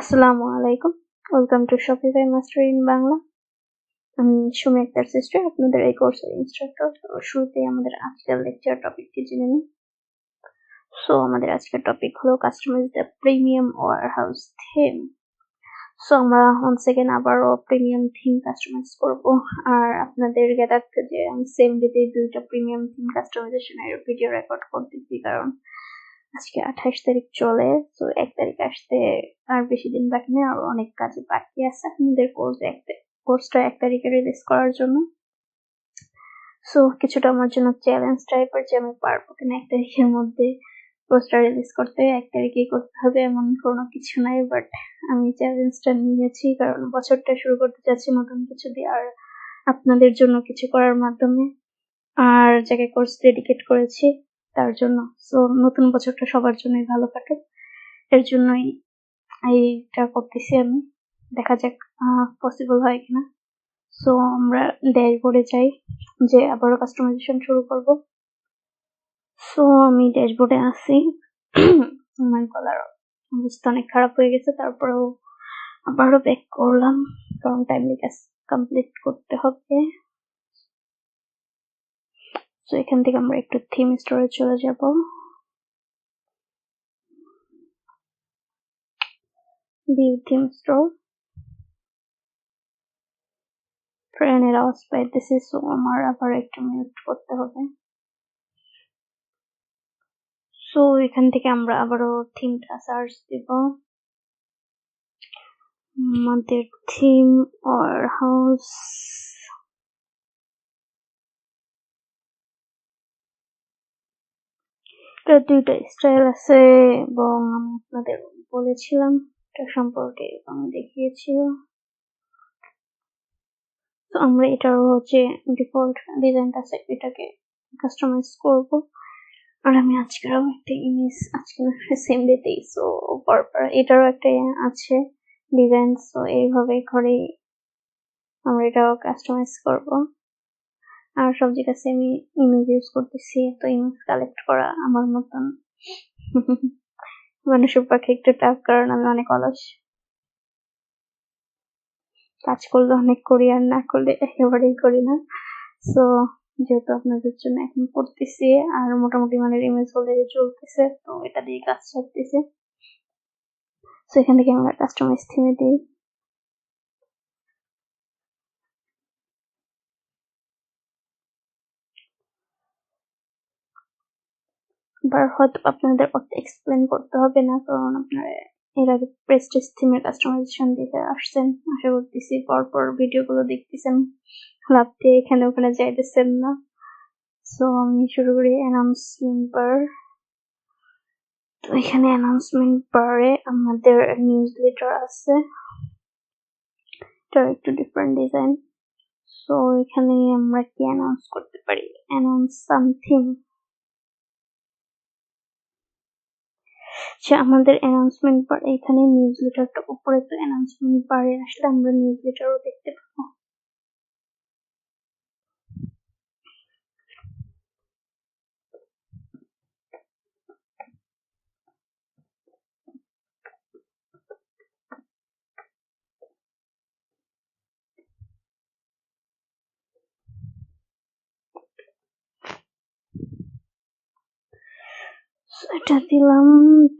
আসসালামু আলাইকুম। Welcome to Shopify master in Bangla আমি সুমি আক্তার সিস্টার, আপনাদের এই কোর্সের ইনস্ট্রাক্টর তো শুরুতেই আমাদের আজকের লেকচার টপিকটি জেনে নিই। সো আমাদের আজকের টপিক হলো customise the premium warehouse theme so আমরা ওয়ান সেকেন্ড আবারও প্রিমিয়াম থিম কাস্টমাইজ করব। আর আপনাদের জ্ঞাতার্থে যে আমি সেম ডেতে দুইটা প্রিমিয়াম থিম কাস্টমাইজেশনের ভিডিও রেকর্ড করতেছি, কারণ আজকে আঠাশ তারিখ চলে, তো এক তারিখ আসতে আর বেশি দিন বাকি নেই, আর অনেক কাজ বাকি আছে আপনাদের কোর্স এক কোর্সটা এক তারিখে রিলিজ করার জন্য। সো কিছুটা আমার জন্য চ্যালেঞ্জ টাইপের যে আমি পারব কিনা এক তারিখের মধ্যে কোর্সটা রিলিজ করতে, এক তারিখেই করতে হবে এমন কোনো কিছু নাই বাট আমি চ্যালেঞ্জটা নিয়েছি, কারণ বছরটা শুরু করতে চাচ্ছি নতুন কিছু দিয়ে, আর আপনাদের জন্য কিছু করার মাধ্যমে। আর যাকে কোর্স ডেডিকেট করেছি তার জন্য। সো নতুন বছরটা সবার জন্যই ভালো কাটুক। এর জন্যই এইটা করতেছি আমি। দেখা যাক পসিবল হয় কিনা। সো আমরা ড্যাশবোর্ডে যাই, যে আবারও কাস্টমাইজেশন শুরু করব। সো আমি ড্যাশবোর্ডে আসি আমার গলার অবস্থা অনেক খারাপ হয়ে গেছে, তারপরেও আবারও ব্যাক করলাম। কারণ টাইমলি কাজ কমপ্লিট করতে হবে। তো এখান থেকে আমরা একটু থিম স্টোরে চলে যাব। ভিউ থিম স্টোর ট্রেনের আওয়াজ পাইতেছি সো আমার আবার একটু মিউট করতে হবে। সো এখান থেকে আমরা আবারও থিমটা সার্চ দিব। আমাদের থিম অর হাউস এটা দুইটা স্টাইল আছে এবং আমি আপনাদের বলেছিলাম এটা সম্পর্কে আমি দেখিয়েছিল। তো আমরা এটার হচ্ছে ডিফল্ট ডিজাইনটা আছে, এটাকে কাস্টমাইজ করব। আর আমি আজকের একটা ইমেজ, আজকে সেম ডেতেই সো পরপর এটারও একটা আছে ডিজাইন সো এইভাবে করে আমরা এটাও কাস্টমাইজ করব। আর সব জায়গায় আমি ইমেজ ইউজ করতেছি, তো ইমেজ কালেক্ট করা আমার মতন। মানুষের পক্ষে একটু টাফ কারণ আমি অনেক অলস। কাজ করলে অনেক করি, আর না করলে একেবারেই করি না। সো যেহেতু আপনাদের জন্য এখন করতেছি আর মোটামুটি মানে ইমেজ হলে চলতেছে, তো এটা দিয়ে কাজ চলতেছে সো এখান থেকে আমরা কাস্টমাইজ থিমে দিই। বার হয়তো আপনাদের অত এক্সপ্লেন করতে হবে না, কারণ আপনারা এর আগে প্রেস্টিজ থিমের কাস্টমাইজেশন দিতে আসছেন। আশা করতেছি পরপর ভিডিওগুলো দেখতেছেন। লাভ দিয়ে এখানে ওখানে যাইতেছেন না। সো আমি শুরু করি অ্যানাউন্সমেন্ট বার তো এখানে অ্যানাউন্সমেন্ট বারে আমাদের নিউজ লেটার আছে। এটার একটু ডিফারেন্ট ডিজাইন সো এখানে আমরা কি অ্যানাউন্স করতে পারি? অ্যানাউন্স সামথিং যে আমাদের অ্যানাউন্সমেন্ট বার এখানে নিউজ লেটারটা উপরে তো অ্যানাউন্সমেন্ট বারে আসলে আমরা নিউজ লেটারও দেখতে পাবো। এটা দিলাম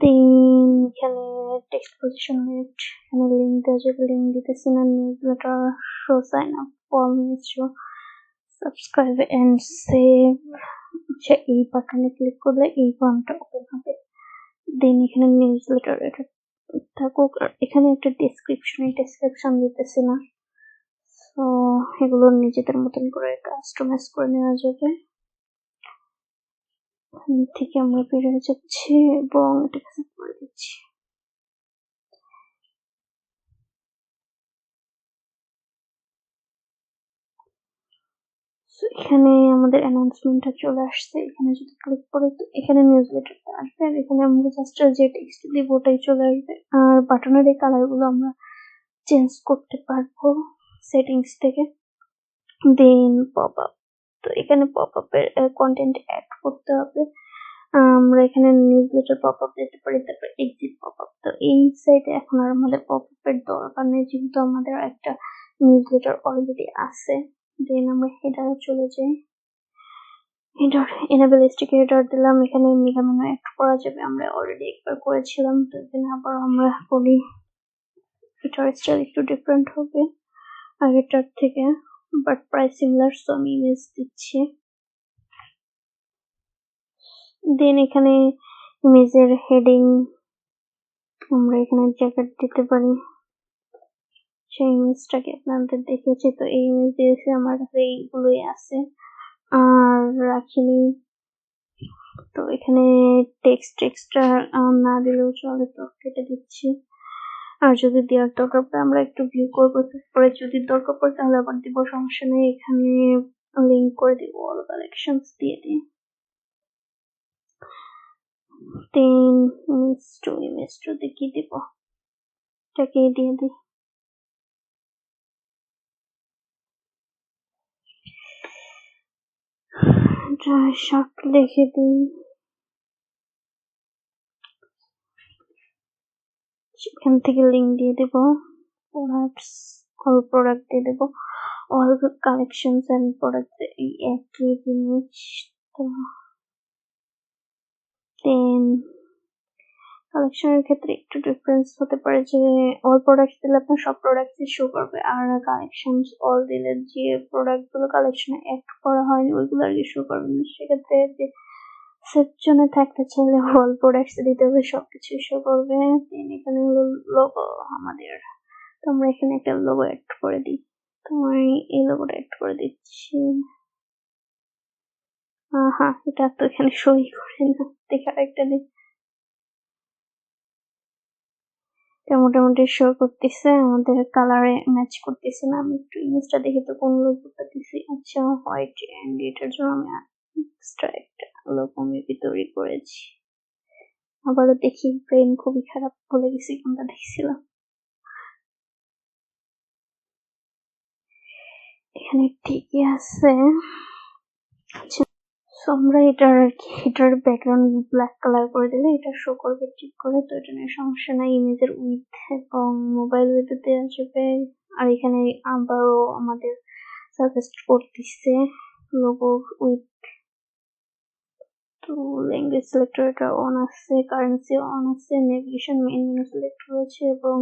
তিন, এখানে টেক্সট পজিশন লেফট এখানে লিঙ্ক দেওয়া যাবে লিঙ্ক দিতেছি না newsletter show sign up for news show subscribe and save আচ্ছা এই বাটনে ক্লিক করলে এই ফর্মটা ওপেন হবে। দেন এখানে নিউজ লেটার এটা থাকুক। আর এখানে একটা ডিসক্রিপশন ডিসক্রিপশন দিতেছি না। সো এগুলো নিজেদের মতন করে কাস্টমাইজ করে নেওয়া যাবে। থেকে আমরা বেরিয়ে যাচ্ছি এবং এটাকে সেট করে দিচ্ছি। এখানে আমাদের অ্যানাউন্সমেন্টটা চলে আসছে। এখানে যদি ক্লিক করে তো এখানে নিউজ লেটারটা আসবে আর এখানে আমরা জাস্ট যে টেক্সট দিব ওটাই চলে আসবে। আর বাটনের এই কালারগুলো আমরা চেঞ্জ করতে পারব সেটিংস থেকে। দেন পপ আপ তো এখানে পপ আপের কন্টেন্ট অ্যাড করতে হবে। আমরা এখানে নিউজ লেটার পপ আপ দিতে পারি, তারপর এক্সিট পপ আপ তো এই সাইডে এখন আর আমাদের পপ আপ এর দরকার নেই, যেহেতু আমাদের একটা নিউজ লেটার অলরেডি আছে। দেন আমরা হেডারে চলে যাই। হেডার এনেবল স্টিক হেডার দিলাম। এখানে মেগামেনো অ্যাড করা যাবে, আমরা অলরেডি একবার করেছিলাম। তো এখানে আবার আমরা করি। এটার স্টাইল একটু ডিফারেন্ট হবে আগেরটার থেকে। বাট প্রায় সিমিলার সো আমি ইমেজ দিচ্ছি। দেন এখানে ইমেজের হেডিং আমরা এখানে জ্যাকেট দিতে পারি। সেই ইমেজটাকে আপনাদের দেখেছি তো এই ইমেজ দিয়েছি, আমার কাছে এইগুলোই আছে। আর রাখিনি, তো এখানে টেক্সট এক্সট্রা না দিলেও চলে, তো কেটে দিচ্ছি। আর যদি দেওয়ার দরকার পড়ে আমরা একটু ভিউ করব। পরে যদি দরকার পড়ে তাহলে আবার দিব, সমস্যা নেই, এখানে লিঙ্ক করে দিব অল কালেকশনস দিয়ে দিই তিন ইমেজ টু ইমেজ টু কি দিব? এটাকে দিয়ে দিই। শর্ট লিখে দিই। সেখান থেকে লিঙ্ক দিয়ে দেব। প্রোডাক্টস অল প্রোডাক্ট দিয়ে দেব। অল কালেকশনস অ্যান্ড প্রোডাক্ট এই একই জিনিস তো দেন কালেকশনের ক্ষেত্রে একটু ডিফারেন্স হতে পারে যে অল প্রোডাক্টস দিলে আপনার সব প্রোডাক্টসই শো করবে। আর কালেকশনস অল দিলে যে প্রোডাক্টগুলো কালেকশনে অ্যাড করা হয়নি, ওইগুলো আর কি শো করবে না। সেক্ষেত্রে যে সেকশনে থাকতে চাইলে হল প্রোডাক্টস দিতে হবে, সবকিছু শো করবে দেন এখানে হলো লোগো আমাদের। তো আমরা এখানে একটা লোগো অ্যাড করে দিই। তো আমি এই লোগোটা অ্যাড করে দিচ্ছি। হ্যাঁ এটা তো এখানে সই করে না। দেখার একটা দিই। এটা মোটামুটি শো করতেছে, আমাদের কালারে ম্যাচ করতেছে না। আমি একটু ইমেজটা দেখে তো কোন লোগোটা দিছি। আচ্ছা হোয়াইট এন্ড এটার জন্য আমি এক্সট্রা লোগো মেবি তৈরি করেছি। আবারও দেখি ব্রেন খুবই খারাপ ভুলে গেছি কোনটা দেখছিলাম। এখানে ঠিকই আছে। আমরা এটার আর কি, এটার ব্যাকগ্রাউন্ড ব্ল্যাক কালার করে দিলে এটা শো করবে ঠিক করে, তো এটা নিয়ে সমস্যা নাই। ইমেজের উইথ এবং মোবাইল উইথ দেওয়া যাবে। আর এখানে আবারও আমাদের সাজেস্ট করতেছে লোগো উইথ তো ল্যাঙ্গুয়েজ সিলেক্টর এটা অন আছে কারেন্সি অন আছে নেভিগেশন মেইন মেনু সিলেক্ট রয়েছে এবং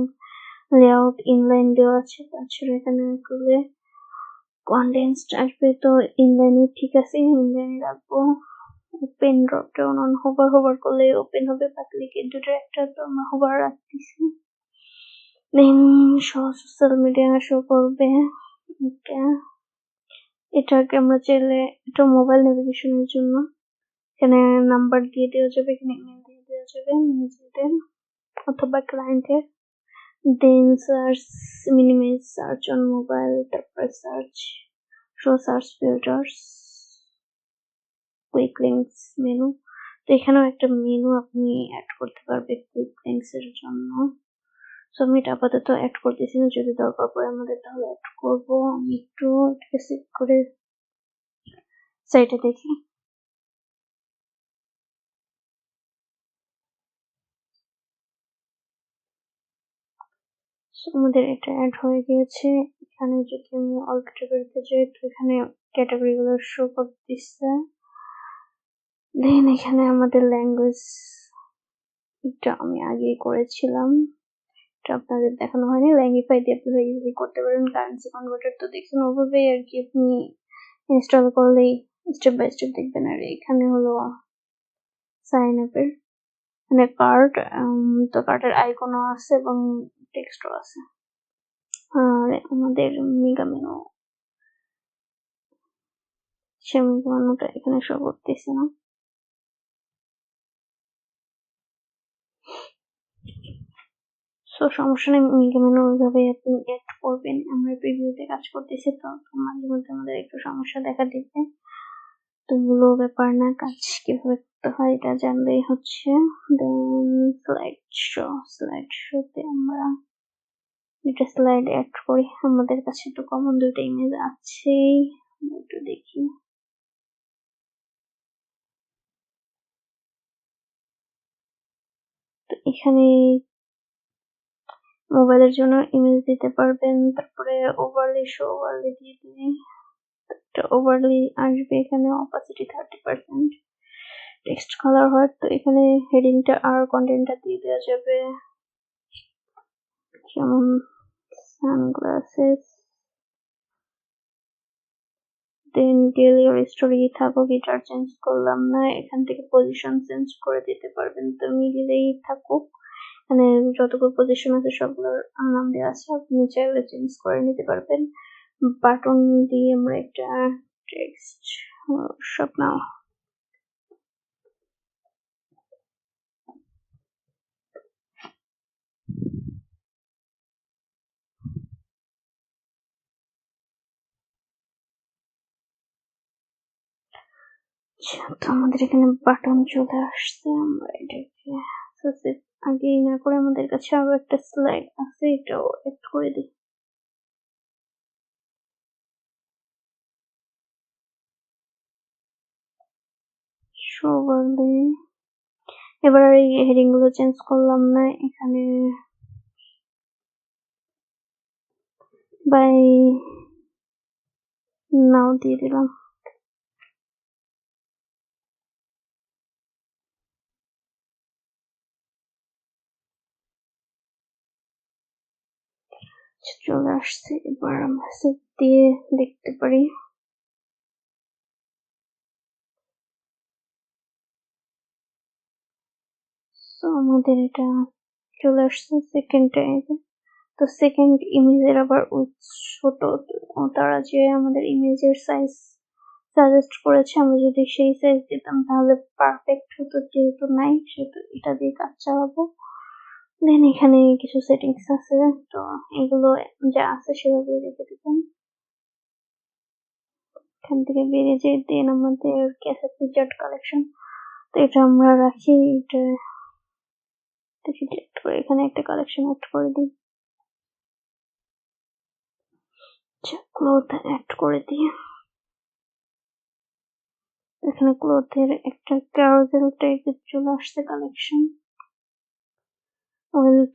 লেআউট ইনলাইন দেওয়া আছে, তাছাড়া এখানে করলে কন্ডেন্সড আসবে। তো ইনলাইনে ঠিক আছে ইনলাইনে রাখব। Open drop down on hover hover করলে ওপেন হবে বা ক্লিকের দুটো একটা তো আমরা হোভার রাখতেছি। দেন সোশ্যাল মিডিয়া শো করবে। এটা, এটাকে আমরা চাইলে এটা মোবাইল নেভিগেশনের জন্য এখানে নাম্বার দিয়ে দেওয়া যাবে, এখানে ইমেল দিয়ে দেওয়া যাবে, নিজেদের অথবা ক্লায়েন্টের then search minimize search on mobile তারপর search show search filters quick links menu তো এখানেও একটা মেনু আপনি অ্যাড করতে পারবে কুইক লিঙ্কস এর জন্য। সো আমি এটা আপাতত অ্যাড করতেছি না, যদি দরকার পড়ে আমাদের তাহলে অ্যাড করব। আমি একটু সেভ করে সাইটে দেখি। আমাদের এটা অ্যাড হয়ে গিয়েছে। এখানে যদি আমি অল ক্যাটাগরিতে যাই, তো এখানে ক্যাটাগরি গুলো শো করতেছে দেন এখানে আমাদের ল্যাঙ্গুয়েজ এটা আমি আগেই করেছিলাম। এটা আপনাদের দেখানো হয়নি। ল্যাঙ্গিফাই দিয়ে আপনারা ইজিলি করতে পারেন। কারেন্সি কনভার্টার তো দেখছেন ওভাবেই আর কি আপনি ইনস্টল করলেই স্টেপ বাই স্টেপ দেখবেন। আর এখানে হলো সাইন আপের মানে কার্ড তো কার্ডের আইকনও আছে এবং টেক্সটও আছে। আর আমাদের মেগা মেনু। সে মেগা মেনুটা এখানে শো করতেছে না। সো সমস্যা নেই মেগা মেনু ওইভাবে আপনি অ্যাড করবেন। আমরা প্রিভিউতে কাজ করতেছি, তো মাঝে মধ্যে আমাদের একটু সমস্যা দেখা দিবে তো গুলো ব্যাপার না, কাজ কীভাবে করতে হয় এটা জানলেই হচ্ছে। দেন স্লাইড শো স্লাইড শোতে আমরা এটা স্লাইড অ্যাড করি। আমাদের কাছে তো কমন দুটো ইমেজ আছেই। একটু দেখি। এখানে মোবাইলের জন্য ইমেজ দিতে পারবেন, তারপরে ওভারলি শো ওভারলি দিয়ে দিলে একটা ওভারলি আসবে এখানে opacity thirty percent text colour হয়, তো এখানে হেডিংটা আর কন্টেন্টটা দিয়ে দেওয়া যাবে। যেমন সানগ্লাসেস দেন ডেলি স্টোরি থাকো গিটার চেঞ্জ করলাম না। এখান থেকে পজিশন চেঞ্জ করে দিতে পারবেন, তো মিডিলেই থাকুক। মানে যতগুলো পজিশন আছে সবগুলোর নাম দেওয়া আছে, আপনি চাইলে চেঞ্জ করে নিতে পারবেন। বাটন দিয়ে আমরা একটা টেক্সট সব নাও। আচ্ছা তো আমাদের এখানে বাটন চলে আসছে, আমরা এটাকে আগেই না করে আমাদের কাছে আরও একটা স্লাইড আছে, এটাও অ্যাড করে দিই। শোভারলি এবার আর এই হেডিংগুলো চেঞ্জ করলাম না, এখানে বাই নাও দিয়ে দিলাম। চলে আসছে, এবার আমরা সেট দিয়ে দেখতে পারি। তো আমাদের এটা চলে আসছে সেকেন্ড তো সেকেন্ড ইমেজের আবার ছোট তারা যে আমাদের ইমেজের সাইজ সাজেস্ট করেছে, আমরা যদি সেই সাইজ দিতাম তাহলে পারফেক্ট হতো যেহেতু নাই, সেহেতু এটা দিয়ে কাজ চালাবো। দেন এখানে কিছু সেটিংস আছে, তো এগুলো যা আছে সেভাবে রেখে দিবেন এখান থেকে বেরিয়ে যে দেন আমাদের ক্যাসেট ফিচার্ড কালেকশন তো এটা আমরা রাখি, এটা দেখি করে এখানে একটা কালেকশন অ্যাড করে দিই। আচ্ছা ক্লোথ অ্যাড করে দিই। এখানে ক্লোথের একটা ক্যারোজেল টাইপের চলে আসছে কালেকশন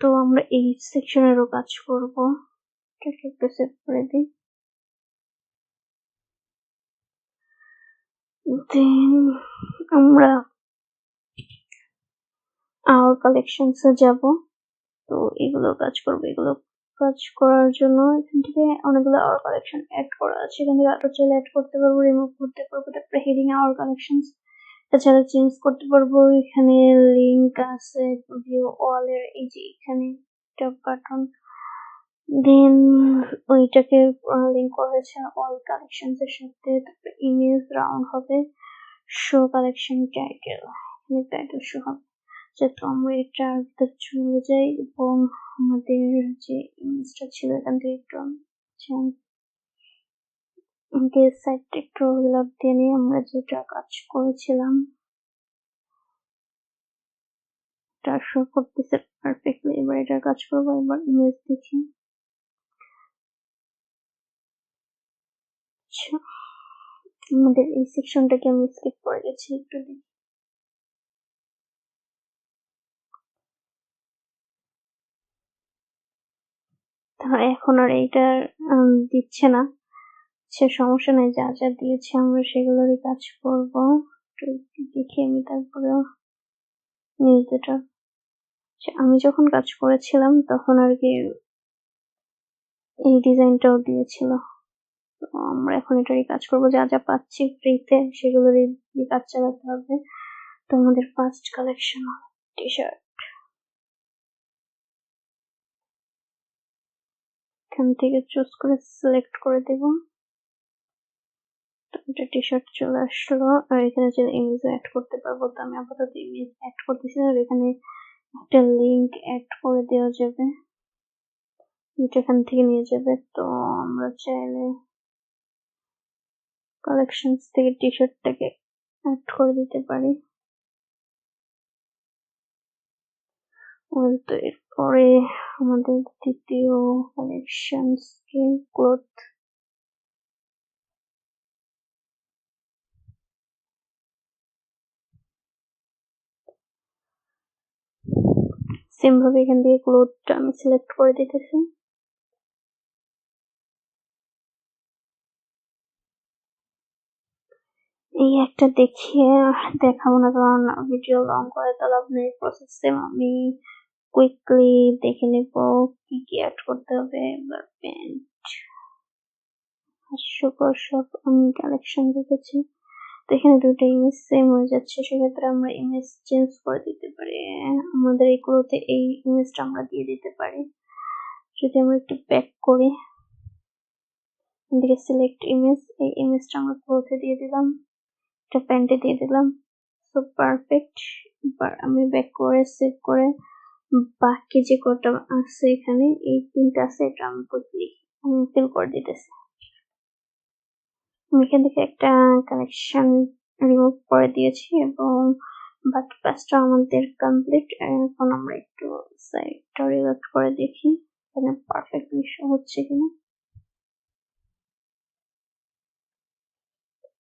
তো আমরা এই সেকশনেরও কাজ করব। এটাকে একটু সেভ করে দিই। দেন আমরা আওয়ার কালেকশনসে যাব। তো এগুলো কাজ করব, এগুলো কাজ করার জন্য এখান থেকে অনেকগুলো আওয়ার কালেকশন অ্যাড করা আছে। এখান থেকে আরও চাইলে অ্যাড করতে পারব রিমুভ করতে পারব তারপরে হেডিং আওয়ার কালেকশনস এছাড়া চেঞ্জ করতে পারব, এখানে লিংক আছে ভিউ ওয়াল এর, এই যে এখানে একটা বাটন দেন ওইটাকে লিংক করা হয়েছে অল কালেকশনস এর সাথে, তারপরে ইমেজ রাউন্ড হবে show collection title title show হবে। যেহেতু আমরা এটার ভিতরে চলে যাই এবং আমাদের যে ইমেজটা ছিল, এখান থেকে একটু গেস সাইডটা একটু ওভারল্যাপ দিয়ে নিয়ে আমরা যেটা কাজ করেছিলাম, এটা শো করতেছে পারফেক্টলি এবার এটার কাজ করব, এবার ইমেজ দেখি। আচ্ছা আমাদের এই সেকশনটাকে আমি স্কিপ করে গেছি, একটু দেখি। এখন আর এইটা দিচ্ছে না। সে সমস্যা নেই, যা যা দিয়েছে আমরা সেগুলোরই কাজ করব। দেখি আমি তারপরে নিউজ এটা আমি যখন কাজ করেছিলাম তখন আর কি এই ডিজাইনটাও দিয়েছিল। তো আমরা এখন এটারই কাজ করব। যা যা পাচ্ছি ফ্রিতে সেগুলোরই কাজ চালাতে হবে। তো আমাদের ফার্স্ট কালেকশন টি শার্ট এখান থেকে চুজ করে সিলেক্ট করে দেব। এটা টি শার্ট চলে আসলো। আর এখানে যে ইমেজ অ্যাড করতে পারব তো আমি আপাতত ইমেজ অ্যাড করতেছি আর এখানে একটা লিংক অ্যাড করে দেওয়া যাবে। এখান থেকে নিয়ে যাবে। তো আমরা চাইলে কালেকশনস থেকে টি শার্টটাকে অ্যাড করে দিতে পারি। তো এরপরে আমাদের দ্বিতীয় কালেকশন স্কিন ক্লোথ সেম ভাবে এখান থেকে ক্লোথটা আমি সিলেক্ট করে দিতেছি। এই একটা দেখিয়ে দেখাবো না, কারণ ভিডিও লং করে তাহলে আপনি প্রসেস আমি কুইকলি দেখে নেব কি কি অ্যাড করতে হবে এবার প্যান্ট হাস্যকর সব আমি কালেকশন দেখেছি। তো এখানে দুটো ইমেজ সেম হয়ে যাচ্ছে, সেক্ষেত্রে আমরা ইমেজ চেঞ্জ করে দিতে পারি। আমাদের এগুলোতে এই ইমেজটা আমরা দিয়ে দিতে পারি। যদি আমরা একটু ব্যাক করি, এদিকে সিলেক্ট ইমেজ এই ইমেজটা আমরা ক্লোথে দিয়ে দিলাম এটা প্যান্টে দিয়ে দিলাম। সো পারফেক্ট এবার আমি ব্যাক করে সেভ করে বাকি যে কটা আছে এখানে, এই তিনটা আছে, এটা আমি কুইকলি ফিল করে দিতেছি। আমি এখান থেকে একটা কানেকশন রিমুভ করে দিয়েছি এবং বাকি কাজটা আমাদের কমপ্লিট এখন আমরা একটু সাইডটা রিলোড করে দেখি, এখানে পারফেক্টলি শো হচ্ছে কিনা।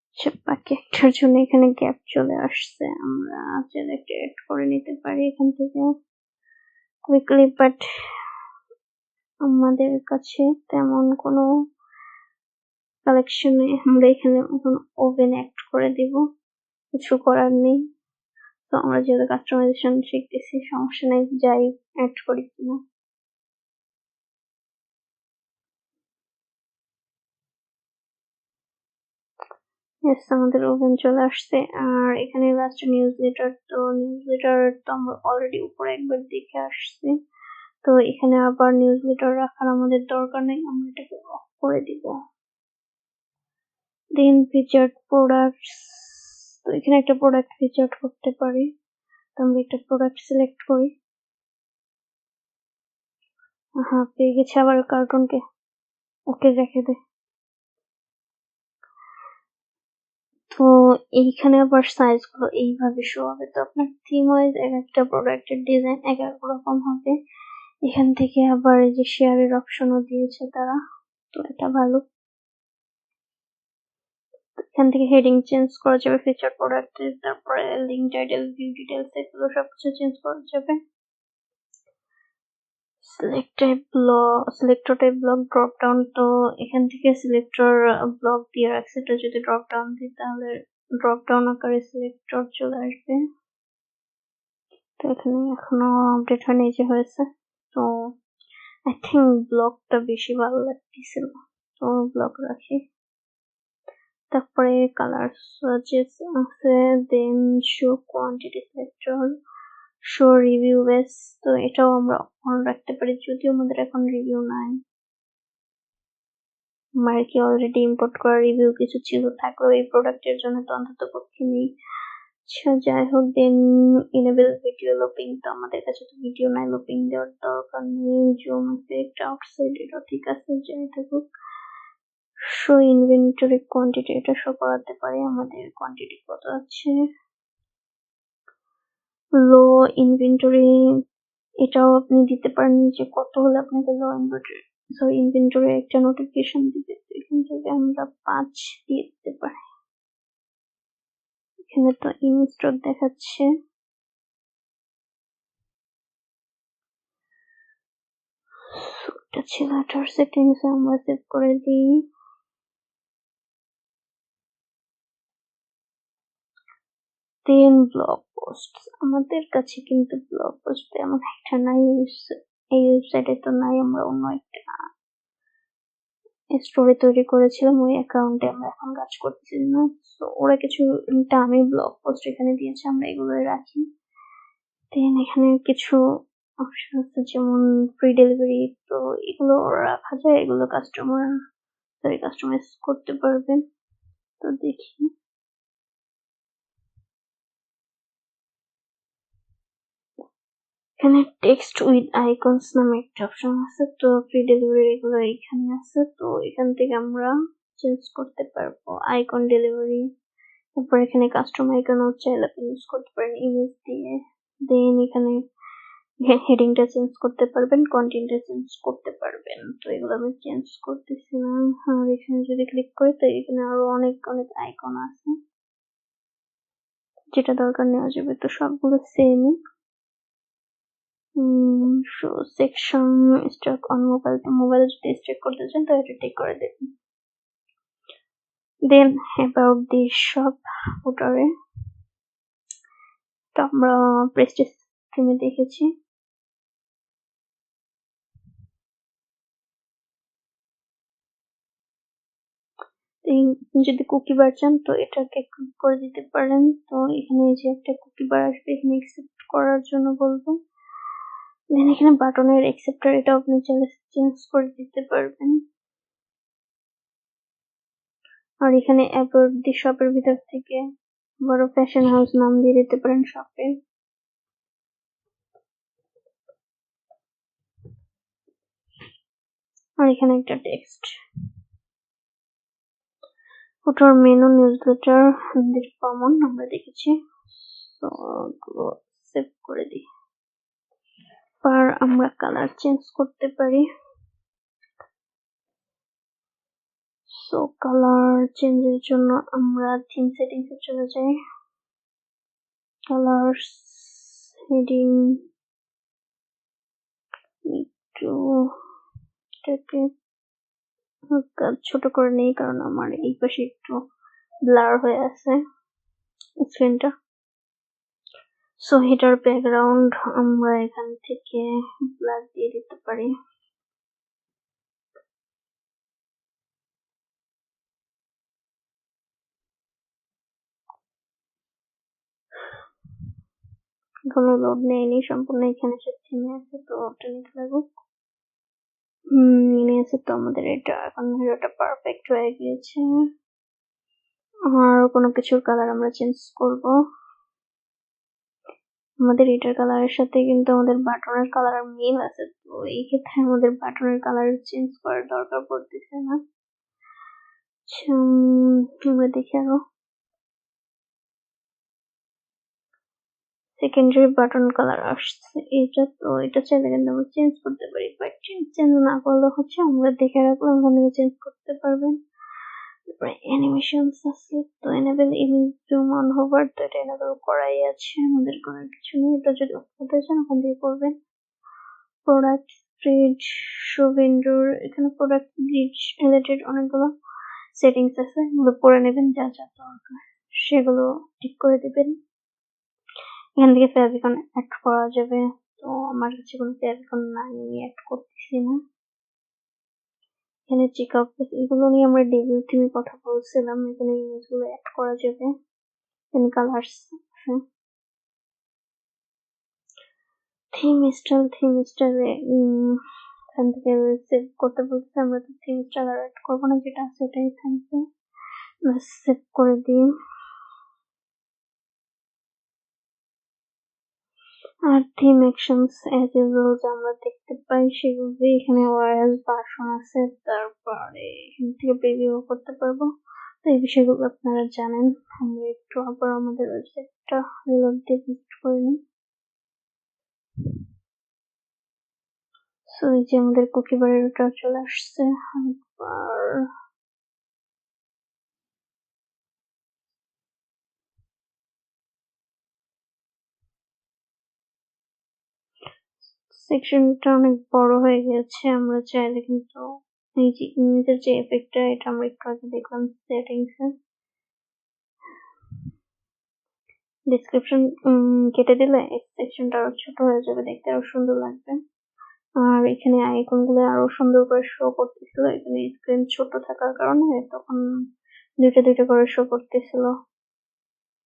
আচ্ছা বাকি একটার জন্য এখানে গ্যাপ চলে আসছে। আমরা চাইলে একটা করে নিতে পারি এখান থেকে। কুইকলি বাট আমাদের কাছে তেমন কোনো কালেকশনে আমরা এখানে এখন ওভেন অ্যাক্ট করে দিব। কিছু করার নেই। তো আমরা যেহেতু কাস্টমাইজেশন শিখতেছি, সমস্যা নেই, যাই অ্যাড করি কিনা। ইয়েস আমাদের ওভেন চলে আসছে। আর এখানে লাস্ট নিউজ লেটার তো নিউজ লেটার তো আমরা অলরেডি উপরে একবার দেখে আসছি। তো এখানে আবার নিউজ লেটার রাখার আমাদের দরকার নেই, আমরা এটাকে অফ করে দিব। দেন ফিচার্ড প্রোডাক্টস তো এখানে একটা প্রোডাক্ট ফিচার্ড করতে পারি। তো আমরা একটা প্রোডাক্ট সিলেক্ট করি। হ্যাঁ পেয়ে গেছে আবার কার্টুনকে ওকে, রেখে দে। তো এইখানে আবার সাইজগুলো এইভাবে শো হবে। তো আপনার থিম ওয়াইজ এক একটা প্রোডাক্টের ডিজাইন এক এক রকম হবে। এখান থেকে আবার এই যে শেয়ারের অপশনও দিয়েছে তারা, তো এটা ভালো। এখান থেকে হেডিং চেঞ্জ করা যাবে ফিচার প্রোডাক্টের তারপরে লিঙ্ক টাইটেল ভিউ ডিটেলস এগুলো সবকিছু চেঞ্জ করা যাবে। Select type blog selector type blog drop down তো এখান থেকে সিলেক্টর ব্লক দিয়ে রাখছে। এটা যদি ড্রপ ডাউন দিই তাহলে ড্রপ ডাউন আকারে সিলেক্টর চলে আসবে। তো এখানে এখনও আপডেট হয়নি যে হয়েছে। তো আই থিঙ্ক ব্লগটা বেশি ভালো লাগতেছিল। তো ব্লক রাখি। তারপরে কালার সাজেস আছে then show quantity selector show review base তো এটাও আমরা অন রাখতে পারি, যদিও আমাদের এখন রিভিউ নাই। আমার কি অলরেডি ইম্পোর্ট করা রিভিউ কিছু ছিল, থাকলেও এই প্রোডাক্টের জন্য তো অন্তত পক্ষে নেই। আচ্ছা যাই হোক দেন ইনেবল ভিডিও লোপিং তো আমাদের কাছে তো ভিডিও নাই লোপিং দেওয়ার দরকার নেই। জুম এফেক্ট আউটসাইড এটা ঠিক আছে যাই থাকুক। শো ইনভেন্টরি কোয়ান্টিটি এটা শো করাতে পারি, আমাদের কোয়ান্টিটি কত আছে? লো ইনভেন্টরি এটাও আপনি দিতে পারেন যে কত হলে আপনাকে লো ইনভেন্টরি সরি ইনভেন্টরি একটা নোটিফিকেশন দিবে এখান থেকে আমরা পাঁচ দিয়ে দিতে পারি। এখানে তো ইনস্টক দেখাচ্ছে। আমরা সেভ করে দিই। দেন ব্লগ পোস্ট আমাদের কাছে কিন্তু ব্লগ পোস্ট এমন একটা নাই, এই ওয়েবসাইটে তো নাই, আমরা অন্য একটা স্টোরি তৈরি করেছিলাম, ওই অ্যাকাউন্টে আমরা এখন কাজ করতেছি না। তো ওরা কিছু আমি ব্লগ পোস্ট এখানে দিয়েছে, আমরা এগুলো রাখি। দেন এখানে কিছু অপশন আছে, যেমন ফ্রি ডেলিভারি তো এগুলো রাখা যায়, এগুলো কাস্টমার সরি কাস্টমাইজ করতে পারবেন তো দেখি। এখানে টেক্সট উইথ আইকনস নামে একটা অপশন আছে, তো ফ্রি ডেলিভারি এগুলো এখানে আছে, তো এখান থেকে আমরা চেঞ্জ করতে পারব আইকন ডেলিভারি তারপর এখানে কাস্টম আইকনও চাইলে আপনি ইউজ করতে পারেন ইমেজ দিয়ে। দেন এখানে হেডিংটা চেঞ্জ করতে পারবেন কন্টেন্টটা চেঞ্জ করতে পারবেন। তো এগুলো আমি চেঞ্জ করতেছি না। আর এখানে যদি ক্লিক করি, তো এখানে আরও অনেক অনেক আইকন আছে। যেটা দরকার নেওয়া যাবে, তো সবগুলো সেমই section stock on mobile mobile যদি স্টক করতে চান তো এটা টিক করে দেবেন। দেন অ্যাবাউট দি শপ ফুটারে তো আমরা প্রেস্টিজ থিমে দেখেছি। যদি কুকি বার চান, তো এটাকে ক্লিক করে দিতে পারেন। তো এখানে যে একটা কুকি বার আসবে, এখানে অ্যাকসেপ্ট করার জন্য বলব। দেন এখানে বাটনের অ্যাকসেপ্টার এটা আপনি চাইলে চেঞ্জ করে দিতে পারবেন আর এখানে অ্যাপোর শপের ভিতর থেকে বড় ফ্যাশন হাউস নাম দিয়ে দিতে পারেন শপে আর এখানে একটা টেক্সট ফটোর মেনু নিউজ লেটার কমন আমরা দেখেছি সেভ করে দিই পার আমরা কালার চেঞ্জ করতে পারি। সো কালার চেঞ্জের জন্য আমরা থিম সেটিংস এ চলে যাই। কালার হেডিং একটু এটাকে ছোট করে নেই, কারণ আমার এই পাশে একটু ব্লার হয়ে আছে স্ক্রিনটা সো হিটার ব্যাকগ্রাউন্ড আমরা এখান থেকে ব্ল্যাক দিয়ে দিতে পারি। কোনো লোড নেয়নি, সম্পূর্ণ এখানে সে থেমে আছে তো ওটা নিতে লাগুক নিয়েছে তো আমাদের এটা, এখন হিরোটা পারফেক্ট হয়ে গিয়েছে। আর কোনো কিছুর কালার আমরা চেঞ্জ করব। আমাদের এটার কালারের সাথে কিন্তু আমাদের বাটনের কালার মিল আছে। তো এই ক্ষেত্রে আমাদের বাটনের কালার চেঞ্জ করার দরকার পড়তেছে না। আমরা দেখি আরও সেকেন্ডারি বাটন কালার আসছে। এটা তো, এটা চাইলে কিন্তু আমরা চেঞ্জ করতে পারি। বাট চেঞ্জ না করলে হচ্ছে আমরা দেখে রাখলাম ওখান থেকে চেঞ্জ করতে পারবেন। তারপরে আছে তো enable image zoom on hover তো এটা এনেবেল করাই আছে। আমাদের কোনো কিছু নেই। এটা যদি করতে চান, ওখান থেকে করবেন। প্রোডাক্ট গ্রিড শো উইন্ডোর এখানে প্রোডাক্ট গ্রিড রিলেটেড অনেকগুলো সেটিংস আছে। এগুলো পড়ে নেবেন, যা যা দরকার, সেগুলো ঠিক করে দেবেন। এখান থেকে ফেভিকন অ্যাড করা যাবে। তো আমার কাছে কোনো ফেভিকন নাই, আমি অ্যাড করতেছি না। এখানে চেক আপ এগুলো নিয়ে আমরা ডেভিল থিমে কথা বলছিলাম, এখানে ইমেজগুলো অ্যাড করা যাবে। এখানে কালার্স থিম স্টাইল থিম স্টাইলে এখান থেকে সেভ করতে বলতে আমরা তো থিম স্টাইল আর অ্যাড করব না, যেটা সেটাই থাকবে। সেভ করে দিই। আর থিম অ্যাকশনস অ্যাজ ইউজুয়াল যা আমরা দেখতে পাই সেগুলো এখানে ওয়ারএস ভার্সন আছে, তারপরে এখান থেকে প্রিভিউ করতে পারব। তো এই বিষয়গুলো আপনারা জানেন। আমরা একটু আবার আমাদের ওয়েবসাইটটা রিলোড দিয়ে ভিজিট করে নিই। সো এই যে আমাদের কুকি বারের ওটা চলে আসছে। একবার সেকশনটা অনেক বড় হয়ে গেছে, আমরা চাইলে কিন্তু এই যে ইমেজের যে এফেক্টটা এটা আমরা একটু আগে দেখলাম সেটিংস ডিসক্রিপশন কেটে দিলে সেকশনটা আরও ছোট হয়ে যাবে, দেখতে আরও সুন্দর লাগবে। আর এখানে আইকনগুলো আরও সুন্দর করে শো করতেছিল এখানে স্ক্রিন ছোট থাকার কারণে তখন দুইটা দুইটা করে শো করতেছিল।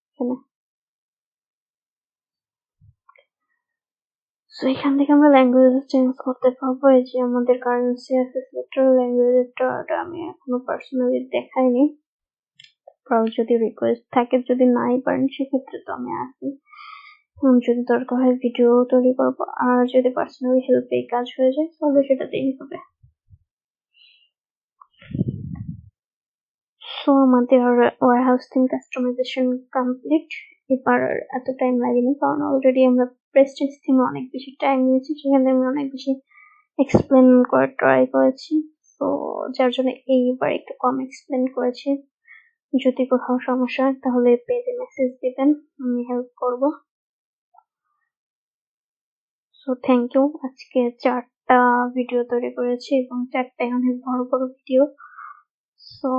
এখানে। সো এখান থেকে আমরা ল্যাঙ্গুয়েজ চেঞ্জ করতে পারব। এই যে আমাদের কারেন্সি আছে সিলেক্টর ল্যাঙ্গুয়েজেরটা ওটা আমি এখনও পার্সোনালি দেখাইনি। কারও যদি রিকোয়েস্ট থাকে, যদি নাই পারেন, সেক্ষেত্রে তো আমি আসি। যদি দরকার হয় ভিডিও তৈরি করব। আর যদি পার্সোনালি হেল্প এই কাজ হয়ে যায়, তাহলে সেটাতেই হবে। সো আমাদের ওয়ারহাউস থিম কাস্টমাইজেশন কমপ্লিট এবার এত টাইম লাগেনি, কারণ অলরেডি আমরা প্রেস্টিজ থিমে অনেক বেশি টাইম নিয়েছি, সেখানে আমি অনেক বেশি এক্সপ্লেন করার ট্রাই করেছি। তো যার জন্য এইবার একটু কম এক্সপ্লেন করেছি। যদি কোথাও সমস্যা হয়, তাহলে পেজে মেসেজ দিবেন, আমি হেল্প করব। সো থ্যাংক ইউ আজকে চারটা ভিডিও তৈরি করেছি এবং চারটায় অনেক বড় বড় ভিডিও সো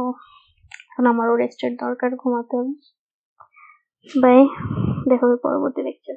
এখন আমারও রেস্টের দরকার, ঘুমাতে হবে। বাই দেখা হবে পরবর্তী লেকচার